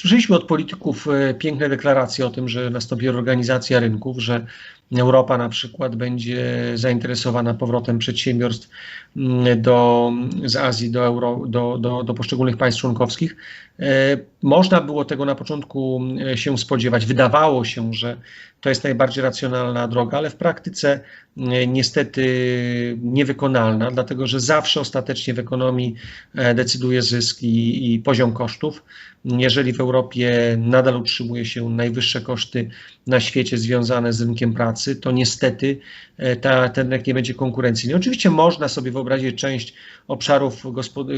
Słyszeliśmy od polityków e, piękne deklaracje o tym, że nastąpi reorganizacja rynków, że Europa na przykład będzie zainteresowana powrotem przedsiębiorstw mm, do, z Azji do, Euro, do, do, do poszczególnych państw członkowskich. E, można było tego na początku e, się spodziewać. Wydawało się, że to jest najbardziej racjonalna droga, ale w praktyce niestety niewykonalna, dlatego że zawsze ostatecznie w ekonomii decyduje zysk i, i poziom kosztów. Jeżeli w Europie nadal utrzymuje się najwyższe koszty na świecie związane z rynkiem pracy, to niestety e, ta, ten rynek nie będzie konkurencyjny. Oczywiście można sobie wyobrazić, że część obszarów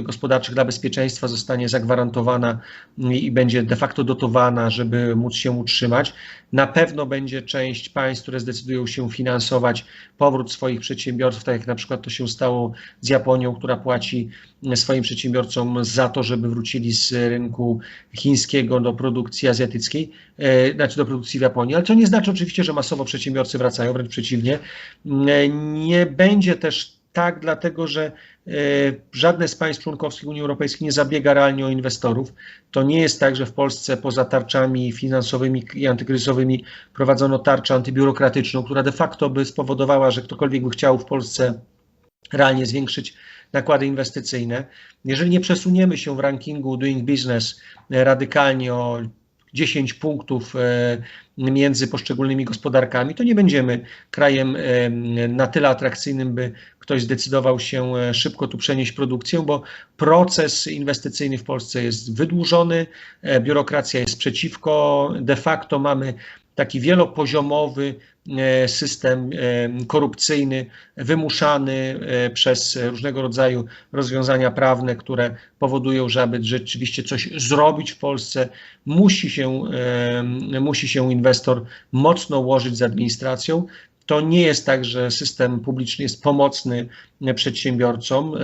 gospodarczych dla bezpieczeństwa zostanie zagwarantowana i będzie de facto dotowana, żeby móc się utrzymać. Na pewno będzie część państw, które zdecydują się finansować powrót swoich przedsiębiorstw, tak jak na przykład to się stało z Japonią, która płaci swoim przedsiębiorcom za to, żeby wrócili z rynku chińskiego do produkcji azjatyckiej, e, znaczy do produkcji w Japonii, ale to nie znaczy oczywiście, że masowo przedsiębiorcy wracają, wręcz przeciwnie. E, nie będzie też tak, dlatego że e, żadne z państw członkowskich Unii Europejskiej nie zabiega realnie o inwestorów. To nie jest tak, że w Polsce poza tarczami finansowymi i antykryzysowymi prowadzono tarczę antybiurokratyczną, która de facto by spowodowała, że ktokolwiek by chciał w Polsce realnie zwiększyć nakłady inwestycyjne. Jeżeli nie przesuniemy się w rankingu Doing Business radykalnie o 10 punktów e, między poszczególnymi gospodarkami, to nie będziemy krajem e, na tyle atrakcyjnym, by ktoś zdecydował się e, szybko tu przenieść produkcję, bo proces inwestycyjny w Polsce jest wydłużony, biurokracja jest przeciwko, de facto mamy taki wielopoziomowy e, system e, korupcyjny, wymuszany e, przez różnego rodzaju rozwiązania prawne, które powodują, że aby rzeczywiście coś zrobić w Polsce, musi się, musi się inwestor mocno łożyć z administracją. To nie jest tak, że system publiczny jest pomocny przedsiębiorcom.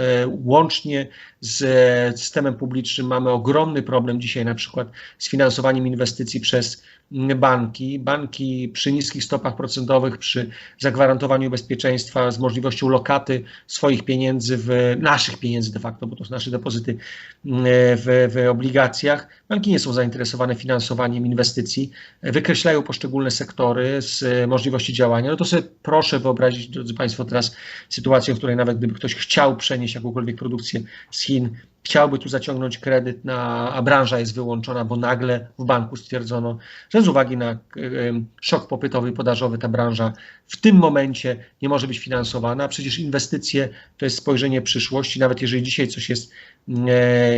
Łącznie z systemem publicznym mamy ogromny problem dzisiaj na przykład z finansowaniem inwestycji przez banki. Banki przy niskich stopach procentowych, przy zagwarantowaniu bezpieczeństwa, z możliwością lokaty swoich pieniędzy, w naszych pieniędzy de facto, bo to są nasze depozyty w, w obligacjach. Banki nie są zainteresowane finansowaniem inwestycji, wykreślają poszczególne sektory z możliwości działania. No to sobie proszę wyobrazić, drodzy Państwo, teraz sytuację, w której nawet gdyby ktoś chciał przenieść jakąkolwiek produkcję z Chin chciałby tu zaciągnąć kredyt, na, a branża jest wyłączona, bo nagle w banku stwierdzono, że z uwagi na szok popytowy i podażowy ta branża w tym momencie nie może być finansowana. Przecież inwestycje to jest spojrzenie przyszłości. Nawet jeżeli dzisiaj coś jest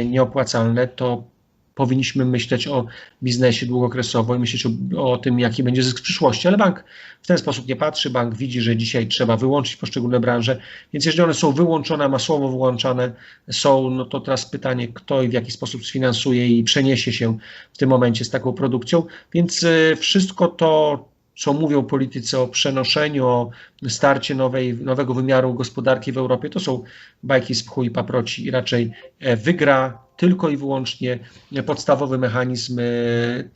nieopłacalne, to powinniśmy myśleć o biznesie długookresowo i myśleć o, o, tym, jaki będzie zysk w przyszłości, ale bank w ten sposób nie patrzy. Bank widzi, że dzisiaj trzeba wyłączyć poszczególne branże, więc jeżeli one są wyłączone, masowo wyłączane są, no to teraz pytanie, kto i w jaki sposób sfinansuje i przeniesie się w tym momencie z taką produkcją, więc e, wszystko to, co mówią politycy o przenoszeniu, o starcie nowej, nowego wymiaru gospodarki w Europie, to są bajki z pchu i paproci i raczej e, wygra tylko i wyłącznie podstawowy mechanizm, e,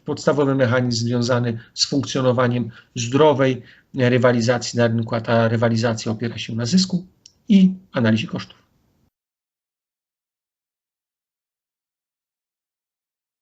podstawowy mechanizm związany z funkcjonowaniem zdrowej rywalizacji na rynku, a ta rywalizacja opiera się na zysku i analizie kosztów.